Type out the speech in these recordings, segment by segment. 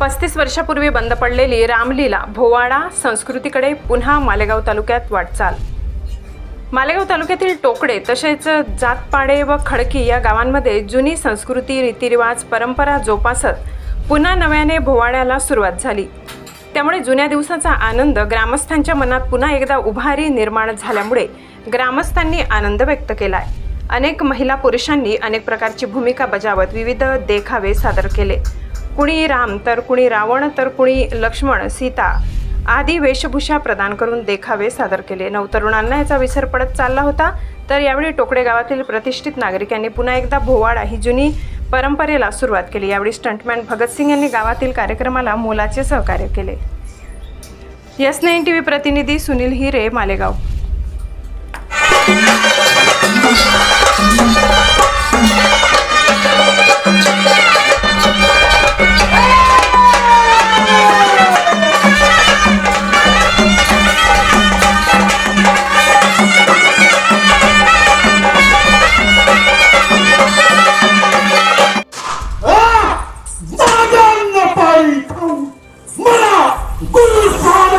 पस्तीस वर्षापूर्वी बंद पडलेली रामलीला भोवाडा संस्कृतीकडे पुन्हा मालेगाव तालुक्यात वाटचाल. मालेगाव तालुक्यातील टोकडे तसेच जातपाडे व खडकी या गावांमध्ये जुनी संस्कृती रीतिरिवाज परंपरा जोपासत पुन्हा नव्याने भोवाड्याला सुरुवात झाली. त्यामुळे जुन्या दिवसाचा आनंद ग्रामस्थांच्या मनात पुन्हा एकदा उभारी निर्माण झाल्यामुळे ग्रामस्थांनी आनंद व्यक्त केलाय. अनेक महिला पुरुषांनी अनेक प्रकारची भूमिका बजावत विविध देखावे सादर केले. कुणी राम तर कुणी रावण तर कुणी लक्ष्मण सीता आदी वेशभूषा प्रदान करून देखावे सादर केले. नवतरुणांना याचा विसर पडत चालला होता. तर यावेळी टोकडे गावातील प्रतिष्ठित नागरिकांनी पुन्हा एकदा भोवाडा ही जुनी परंपरेला सुरुवात केली. यावेळी स्टंटमॅन भगतसिंग यांनी गावातील कार्यक्रमाला मोलाचे सहकार्य केले. यस नाईन टी व्ही प्रतिनिधी सुनील हिरे मालेगाव.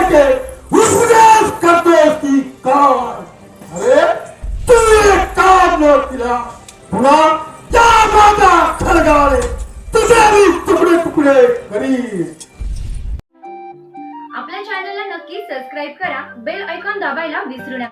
सारखे उपदेश करतोस की काय अरे तू एक काम न केला पुन्हा त्या माझ्या खडगाळे तुझे मी तुकडे तुकडे करी आपल्या चॅनलला नक्की सबस्क्राईब करा बेल ऐकॉन दाबायला विसरू नका.